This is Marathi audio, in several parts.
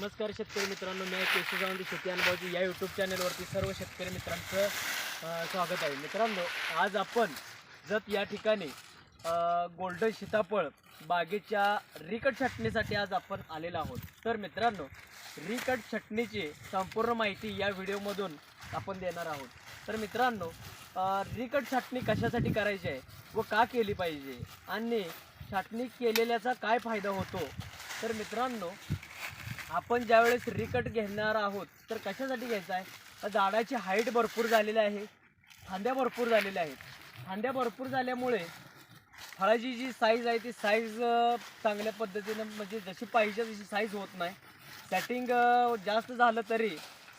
नमस्कार शेतकरी मित्रांनो मी केशव शेती अनुभवजी या यूट्यूब चॅनलवरती सर्व शेतकरी मित्रांचं स्वागत आहे. मित्रांनो आज आपण जत या ठिकाणी गोल्डन सीताफळ बागेच्या रिकट छटणीसाठी आज आपण आलेलो आहोत. तर मित्रांनो रिकट छटणीची संपूर्ण माहिती या व्हिडिओमधून आपण देणार आहोत. तर मित्रांनो रिकट छाटणी कशासाठी करायची आहे व का केली पाहिजे आणि छाटणी केलेल्याचा काय फायदा होतो? तर मित्रांनो आपण ज्यावेळेस रिकट घेणार आहोत तर कशासाठी घ्यायचं आहे? तर झाडाची हाईट भरपूर झालेली आहे फांद्या भरपूर झालेल्या आहेत. फांद्या भरपूर झाल्यामुळे फळाची जी साईज आहे ती साईज चांगल्या पद्धतीनं म्हणजे जशी पाहिजे तशी साईज होत नाही. सॅटिंग जास्त झालं तरी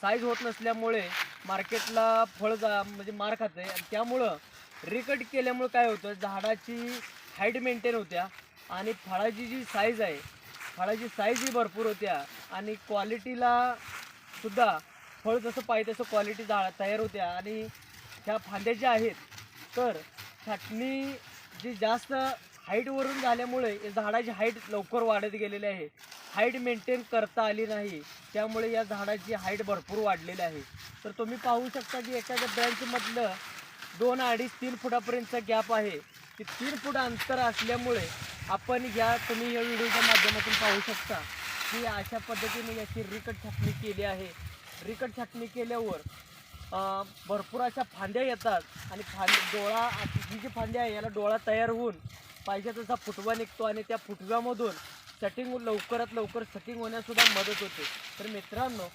साईज होत नसल्यामुळे मार्केटला फळ जा म्हणजे मार खाते. आणि त्यामुळं रिकट केल्यामुळं काय होतं? झाडाची हाईट मेंटेन होत्या आणि फळाची जी साईज आहे फळाची साईजही भरपूर होत्या आणि क्वालिटीला सुद्धा फळ जसं पाहिजे तसं क्वालिटी जा तयार होत्या. आणि ह्या फांद्या ज्या आहेत तर छाटणी जी जास्त हाईटवरून झाल्यामुळे या झाडाची हाईट लवकर वाढत गेलेली आहे. हाईट मेंटेन करता आली नाही. त्यामुळे या झाडाची हाईट भरपूर वाढलेली आहे. तर तुम्ही पाहू शकता की एखाद्या ब्रँचमधलं दोन अडीच तीन फुटापर्यंतचा गॅप आहे. की तीन फूट अंतर असल्यामुळे आपण या तुम्ही या व्हिडिओच्या माध्यमातून पाहू शकता की अशा पद्धतीने याची रिकट छाटणी केली आहे. रिकट छाटणी केल्यावर भरपूर अशा फांद्या येतात आणि फांद डोळा ही जी फांद्या आहे याला डोळा तयार होऊन पाहिजे तसा फुटवा निघतो आणि त्या फुटव्यामधून सेटिंग लवकरात लवकर सेटिंग होण्यासुद्धा मदत होते. तर मित्रांनो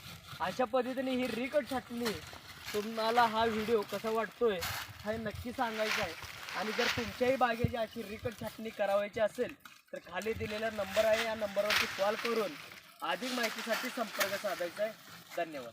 अशा पद्धतीने ही रिकट छाटणी तुम्हाला हा व्हिडिओ कसा वाटतोय हे नक्की सांगायचं आहे. आणि जर तुमच्याही बागेची अशी रिकट छाटणी करावायची असेल तर खाली दिलेला नंबर आहे या नंबरवरती कॉल करून अधिक माहितीसाठी संपर्क साधायचा आहे. धन्यवाद.